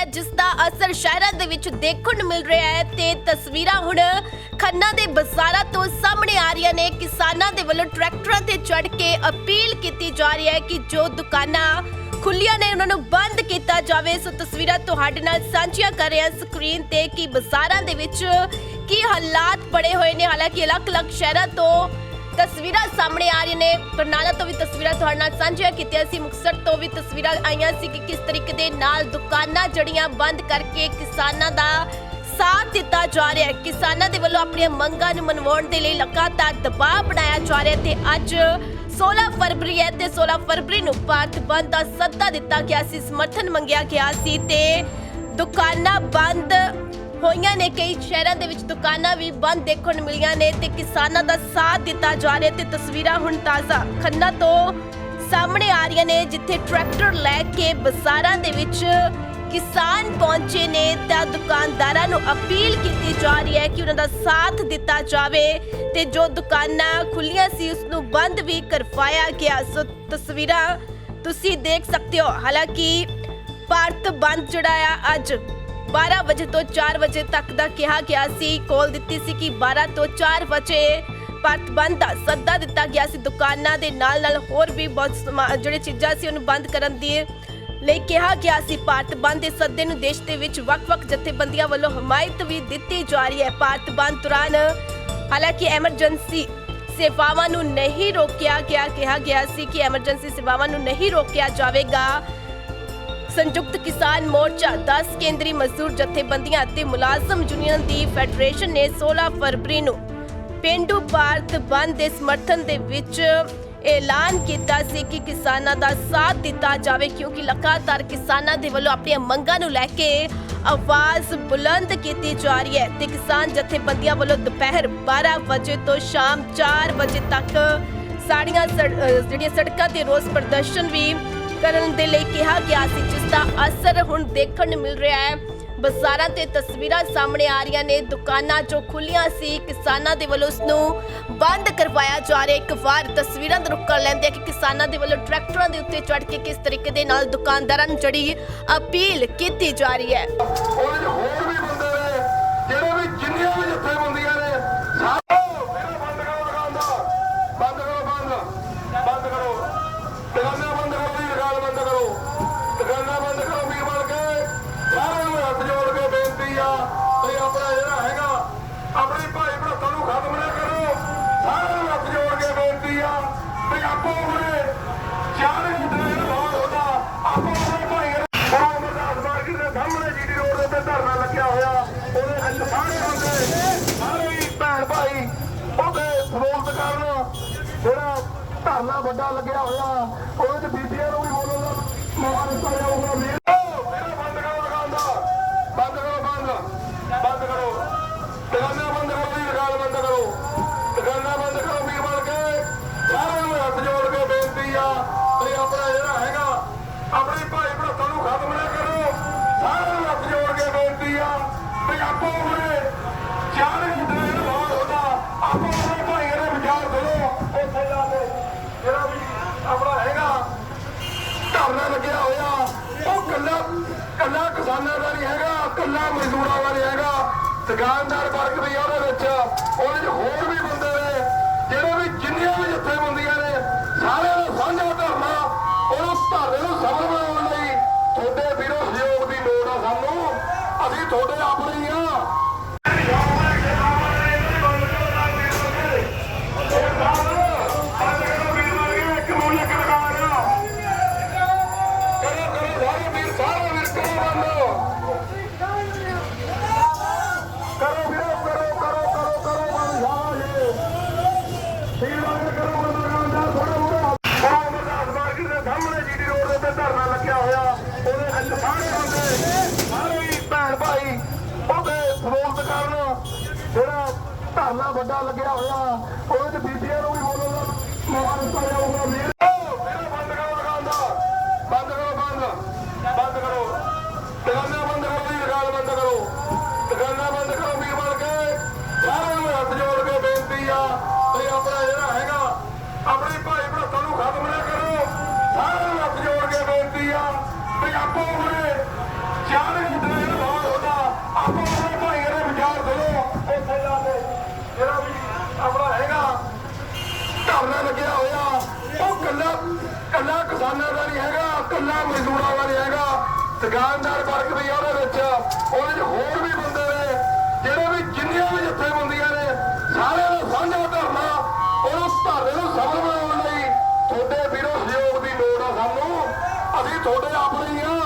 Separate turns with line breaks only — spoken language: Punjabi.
ਹੈ, ਜਿਸ ਦਾ ਅਸਰ ਸ਼ਹਿਰਾਂ ਦੇ ਵਿੱਚ ਦੇਖਣ ਨੂੰ ਮਿਲ ਰਿਹਾ ਹੈ ਤੇ ਤਸਵੀਰਾਂ ਹੁਣ ਖੰਨਾ ਦੇ ਬਾਜ਼ਾਰਾਂ ਤੋਂ ਸਾਹਮਣੇ ਆ ਰਹੀਆਂ ਨੇ। ਕਿਸਾਨਾਂ ਦੇ ਵੱਲੋਂ ਟਰੈਕਟਰਾਂ ਤੇ ਚੜ੍ਹ ਕੇ ਅਪੀਲ ਕੀਤੀ ਜਾ ਰਹੀ ਹੈ ਕਿ ਜੋ ਦੁਕਾਨਾਂ ਖੁੱਲੀਆਂ ਨੇ, ਉਹਨਾਂ ਨੂੰ ਬੰਦ ਕੀਤਾ ਜਾਵੇ। ਸੋ ਤਸਵੀਰਾਂ ਤੁਹਾਡੇ ਨਾਲ ਸਾਂਝੀਆਂ ਕਰ ਰਿਹਾ ਹਾਂ ਸਕਰੀਨ ਤੇ ਕਿ ਬਾਜ਼ਾਰਾਂ ਦੇ ਵਿੱਚ ਕੀ ਹਾਲਾਤ ਬਣੇ ਹੋਏ ਨੇ। ਹਾਲਾਂਕਿ ਅਲੱਗ-ਅਲੱਗ ਸ਼ਹਿਰਾਂ ਤੋਂ ਤਸਵੀਰਾਂ ਸਾਹਮਣੇ ਆ ਰਹੀਆਂ ਨੇ। ਬਰਨਾਲਾ ਤੋਂ ਵੀ ਤਸਵੀਰਾਂ ਤੁਹਾਡੇ ਨਾਲ ਸਾਂਝੀਆਂ ਕੀਤੀਆਂ ਸੀ। ਮੁਕਤਸਰ ਤੋਂ ਵੀ ਤਸਵੀਰਾਂ ਆਈਆਂ ਸੀ ਕਿ ਕਿਸ ਤਰੀਕੇ ਦੇ ਨਾਲ ਦੁਕਾਨਾਂ ਜੜੀਆਂ ਬੰਦ ਕਰਕੇ ਕਿਸਾਨਾਂ ਦਾ ਸਾਥ ਦਿੱਤਾ ਜਾ ਰਿਹਾ ਹੈ। ਕਿਸਾਨਾਂ ਦੇ ਵੱਲੋਂ ਆਪਣੀਆਂ ਮੰਗਾਂ ਨੂੰ ਮਨਵਾਉਣ ਦੇ ਲਈ ਲਗਾਤਾਰ ਦਬਾਅ ਬਣਾਇਆ ਜਾ ਰਿਹਾ ਤੇ ਅੱਜ 16 ਫਰਵਰੀ ਹੈ ਤੇ 16 ਫਰਵਰੀ ਨੂੰ ਭਾਰਤ ਬੰਦ ਦਾ ਸੱਦਾ ਦਿੱਤਾ ਗਿਆ ਸੀ, ਸਮਰਥਨ ਮੰਗਿਆ ਗਿਆ ਸੀ ਤੇ ਦੁਕਾਨਾਂ ਬੰਦ ਹੋਈਆਂ ਨੇ, ਕਈ ਸ਼ਹਿਰਾਂ ਦੇ ਵਿੱਚ ਦੁਕਾਨਾਂ ਵੀ ਬੰਦ ਦੇਖਣ ਨੂੰ ਮਿਲੀਆਂ ਨੇ ਤੇ ਕਿਸਾਨਾਂ ਦਾ ਸਾਥ ਦਿੱਤਾ ਜਾ ਰਿਹਾ ਤੇ ਤਸਵੀਰਾਂ ਹੁਣ ਤਾਜ਼ਾ। ਖੰਨਾ ਤੋਂ ਸਾਹਮਣੇ ਆ ਰਹੀਆਂ ਨੇ, ਜਿੱਥੇ ਟਰੈਕਟਰ ਲੈ ਕੇ ਬਾਜ਼ਾਰਾਂ ਦੇ ਵਿੱਚ ਕਿਸਾਨ ਪਹੁੰਚੇ ਨੇ ਤਾਂ ਦੁਕਾਨਦਾਰਾਂ ਨੂੰ ਅਪੀਲ ਕੀਤੀ ਜਾ ਰਹੀ ਹੈ ਕਿ ਉਹਨਾਂ ਦਾ ਸਾਥ ਦਿੱਤਾ ਜਾਵੇ ਤੇ ਜੋ ਦੁਕਾਨਾਂ ਖੁੱਲੀਆਂ ਸੀ ਉਸ ਨੂੰ ਬੰਦ ਵੀ ਕਰਵਾਇਆ ਗਿਆ। ਸੋ ਤਸਵੀਰਾਂ ਤੁਸੀਂ ਦੇਖ ਸਕਦੇ ਹੋ। ਹਾਲਾਂਕਿ ਭਾਰਤ ਬੰਦ ਜਿਹੜਾ ਆ, ਅੱਜ 12 ਵਜੇ ਤੋਂ 4 ਵਜੇ ਤੱਕ ਦਾ ਕਿਹਾ ਗਿਆ ਸੀ, ਕੋਲ ਦਿੱਤੀ ਸੀ ਕਿ 12 ਤੋਂ 4 ਵਜੇ ਭਾਰਤ ਬੰਦ ਦਾ ਸੱਦਾ ਦਿੱਤਾ ਗਿਆ ਸੀ। ਦੁਕਾਨਾਂ ਦੇ ਨਾਲ ਨਾਲ ਹੋਰ ਵੀ ਬਹੁਤ ਸਮਾ- ਜਿਹੜੇ ਚੀਜ਼ਾਂ ਸੀ, ਉਹਨੂੰ ਬੰਦ ਕਰਨ ਦੀ ਲਈ ਕਿਹਾ ਗਿਆ ਸੀ। ਭਾਰਤ ਬੰਦ ਦੇ ਸੱਦੇ ਨੂੰ ਦੇਸ਼ ਦੇ ਵਿੱਚ ਵੱਖ-ਵੱਖ ਜਥੇਬੰਦੀਆਂ ਵੱਲੋਂ ਹਮਾਇਤ ਵੀ ਦਿੱਤੀ ਜਾ ਰਹੀ ਹੈ। ਭਾਰਤ ਬੰਦ ਦੌਰਾਨ ਹਾਲਾਂਕਿ ਐਮਰਜੈਂਸੀ ਸੇਵਾਵਾਂ ਨੂੰ ਨਹੀਂ ਰੋਕਿਆ ਗਿਆ, ਕਿਹਾ ਗਿਆ ਸੀ ਕਿ ਐਮਰਜੈਂਸੀ ਸੇਵਾਵਾਂ ਨੂੰ ਨਹੀਂ ਰੋਕਿਆ ਜਾਵੇਗਾ। ਸੰਯੁਕਤ ਕਿਸਾਨ ਮੋਰਚਾ 10 ਕੇਂਦਰੀ ਮਜ਼ਦੂਰ ਜਥੇਬੰਦੀਆਂ ਅਤੇ ਮੁਲਾਜ਼ਮ ਯੂਨੀਅਨ ਦੀ ਫੈਡਰੇਸ਼ਨ ਨੇ 16 ਫਰਵਰੀ ਨੂੰ ਪਿੰਡੂ ਭਾਰਤ ਬੰਦ ਦੇ ਸਮਰਥਨ ਦੇ ਵਿੱਚ ਐਲਾਨ ਕੀਤਾ ਸੀ ਕਿ ਕਿਸਾਨਾਂ ਦਾ ਸਾਥ ਦਿੱਤਾ ਜਾਵੇ, ਕਿਉਂਕਿ ਲਗਾਤਾਰ ਕਿਸਾਨਾਂ ਦੇ ਵੱਲੋਂ ਆਪਣੀਆਂ ਮੰਗਾਂ ਨੂੰ ਲੈ ਕੇ ਆਵਾਜ਼ ਬੁਲੰਦ ਕੀਤੀ ਜਾ ਰਹੀ ਹੈ ਤੇ ਕਿਸਾਨ ਜਥੇਬੰਦੀਆਂ ਵੱਲੋਂ ਦੁਪਹਿਰ 12 ਵਜੇ ਤੋਂ ਸ਼ਾਮ 4 ਵਜੇ ਤੱਕ ਸਾੜੀਆਂ ਜਿਹੜੀਆਂ ਸੜਕਾਂ ਤੇ ਰੋਸ ਪ੍ਰਦਰਸ਼ਨ ਵੀ ਕਰਨ ਦੇ ਲਈ ਕਿਹਾ ਗਿਆ ਸੀ, ਜਿਸ ਦਾ ਅਸਰ ਹੁਣ ਦੇਖਣ ਨੂੰ ਮਿਲ ਰਿਹਾ ਹੈ। ਬਾਜ਼ਾਰਾਂ ਤੇ ਤਸਵੀਰਾਂ ਸਾਹਮਣੇ ਆ ਰਹੀਆਂ ਨੇ, ਦੁਕਾਨਾਂ ਜੋ ਖੁੱਲੀਆਂ ਸੀ, ਕਿਸਾਨਾਂ ਦੇ ਵੱਲੋਂ ਉਸ ਨੂੰ ਬੰਦ ਕਰਵਾਇਆ ਜਾ ਰਿਹਾ ਇੱਕ ਵਾਰ ਤਸਵੀਰਾਂ ਦਾ ਰੁੱਖ ਕਰ ਲੈਂਦੇ ਆ ਕਿ ਕਿਸਾਨਾਂ ਦੇ ਵੱਲੋਂ ਟਰੈਕਟਰਾਂ ਦੇ ਉੱਤੇ ਚੜ ਕੇ ਕਿਸ ਤਰੀਕੇ ਦੇ ਨਾਲ ਦੁਕਾਨਦਾਰਾਂ ਨੂੰ ਜਿਹੜੀ ਅਪੀਲ ਕੀਤੀ ਜਾ ਰਹੀ ਹੈ।
ਹੋਰ ਵੀ ਬੰਦੇ ਨੇ, ਜਿਹੜੇ ਵੀ ਜਿੰਨੀਆਂ ਵੀ ਜਥੇਬੰਦੀਆਂ ਨੇ ਧਰਨਾ ਵੱਡਾ ਲੱਗਿਆ ਹੋਇਆ। ਉਹਦੇ ਚ ਬੀਬੀਆਂ ਨੂੰ ਵੀ ਕਿਸਾਨਾਂ ਦਾ ਨਹੀਂ ਹੈਗਾ ਕੱਲਾ ਮਜ਼ਦੂਰਾਂ ਦਾ ਨਹੀਂ ਹੈਗਾ। ਦੁਕਾਨਦਾਰ ਵਰਗ ਵੀ ਆ ਉਹਦੇ ਵਿੱਚ, ਉਹਦੇ 'ਚ ਹੋਰ ਵੀ ਬੰਦੇ ਨੇ, ਜਿਹੜੇ ਵੀ ਜਿੰਨੀਆਂ ਵੀ ਜਥੇਬੰਦੀਆਂ ਨੇ, ਸਾਰਿਆਂ ਦਾ ਸਾਂਝਾ ਧਰਨਾ, ਉਹਨੂੰ ਧਰਨੇ ਨੂੰ ਸਫਲ ਬਣਾਉਣ ਲਈ ਤੁਹਾਡੇ ਵੀਰੋ ਸਹਿਯੋਗ ਦੀ ਲੋੜ ਆ ਸਾਨੂੰ। ਅਸੀਂ ਤੁਹਾਡੇ ਆਪਣੇ ਹੀ ਆ। ਉਹਦੇ ਵਿੱਚ ਸਾਰੇ ਬੰਦੇ ਸਾਰੇ ਹੀ ਭੈਣ ਭਾਈ, ਉਹਦੇ ਸਬੂਤ ਕਰਨ ਜਿਹੜਾ ਧਰਨਾ ਵੱਡਾ ਲੱਗਿਆ ਹੋਇਆ। ਮੁੱਲਾ ਮਜ਼ਦੂਰਾਂ ਵਾਲੇ ਹੈਗਾ। ਦੁਕਾਨਦਾਰ ਵਰਗ ਵੀ ਉਹਦੇ ਵਿੱਚ। ਉਹਦੇ ਵਿੱਚ ਹੋਰ ਵੀ ਬੰਦੇ ਨੇ, ਜਿਹੜੇ ਵੀ ਜਿੰਨੀਆਂ ਵੀ ਜਥੇਬੰਦੀਆਂ ਨੇ, ਸਾਰਿਆਂ ਦਾ ਸਾਂਝਾ ਧਰਨਾ ਉਹਨੂੰ ਧਰਨੇ ਨੂੰ ਸਫਲ ਬਣਾਉਣ ਲਈ ਤੁਹਾਡੇ ਵੀਰੋ ਸਹਿਯੋਗ ਦੀ ਲੋੜ ਆ ਸਾਨੂੰ। ਅਸੀਂ ਤੁਹਾਡੇ ਆਪਣੇ ਆ।